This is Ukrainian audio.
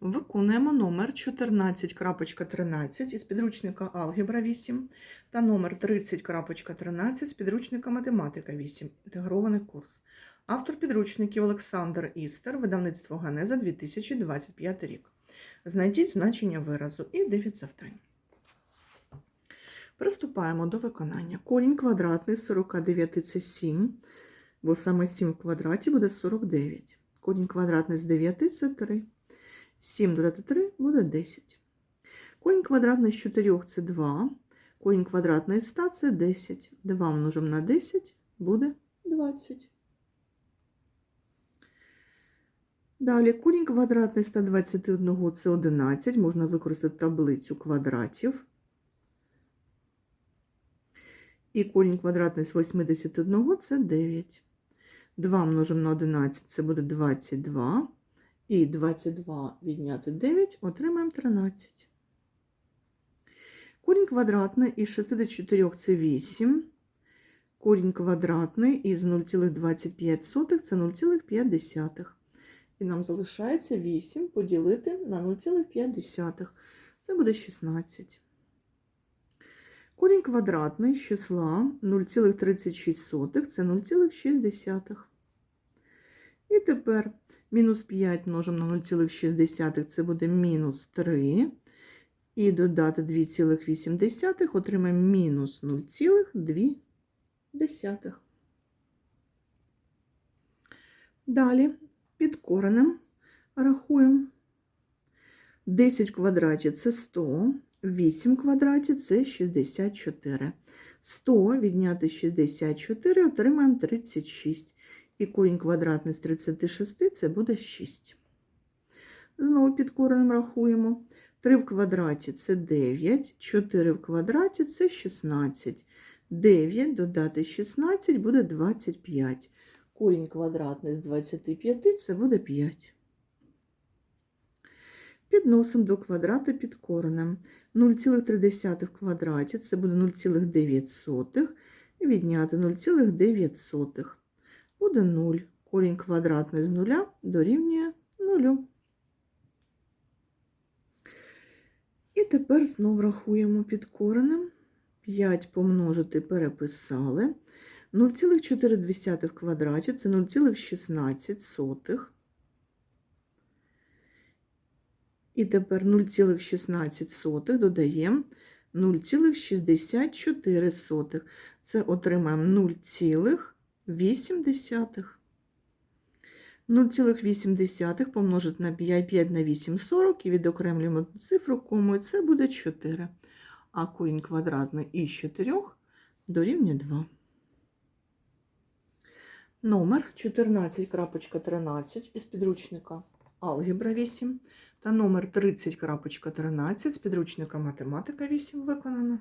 Виконуємо номер 14.13 із підручника Алгебра 8 та номер 30.13 з підручника Математика 8. Інтегрований курс. Автор підручників Олександр Істер, видавництво Ганеза 2025 рік. Знайдіть значення виразу і 9 завдань. Приступаємо до виконання. Корінь квадратний з 49 це 7, бо саме 7 в квадраті буде 49. Корінь квадратний з 9 це 3. 7 додати 3 буде 10. Корінь квадратний з 4 це 2. Корінь квадратний з 100 це 10. 2 множимо на 10 буде 20. Далі корінь квадратний з 121 це 11. Можна використати таблицю квадратів. І корінь квадратний з 81 це 9. 2 множимо на 11 це буде 22. І 22 відняти 9 отримаємо 13. Корінь квадратний із 64 це 8. Корінь квадратний із 0,25 це 0,5. І нам залишається 8 поділити на 0,5. Це буде 16. Корінь квадратний з числа 0,36 це 0,6. І тепер мінус 5 множимо на 0,6 це буде мінус 3. І додати 2,8 отримаємо мінус 0,2. Далі під коренем рахуємо. 10 в квадраті це 100, 8 в квадраті це 64. 100 відняти 64 отримаємо 36. І корінь квадратний з 36 це буде 6. Знову під коренем рахуємо. 3 в квадраті це 9, 4 в квадраті це 16. 9 додати 16 буде 25. Корінь квадратний з 25 це буде 5. Підносимо до квадрата під коренем. 0,3 в квадраті це буде 0,9. Відняти 0,9. Буде 0. Корінь квадратний з 0 дорівнює 0. І тепер знову рахуємо під коренем. 5 помножити переписали. 0,4 в квадраті це 0,16. І тепер 0,16 додаємо 0,64. Це отримаємо 0,8. 0,8 помножити на 5, 5 на 8 – 40 і відокремлюємо цифру комою, це буде 4. А корінь квадратний із 4 дорівнює 2. Номер 14.13 із підручника Алгебра 8 та номер 30.13 з підручника Математика 8 виконано.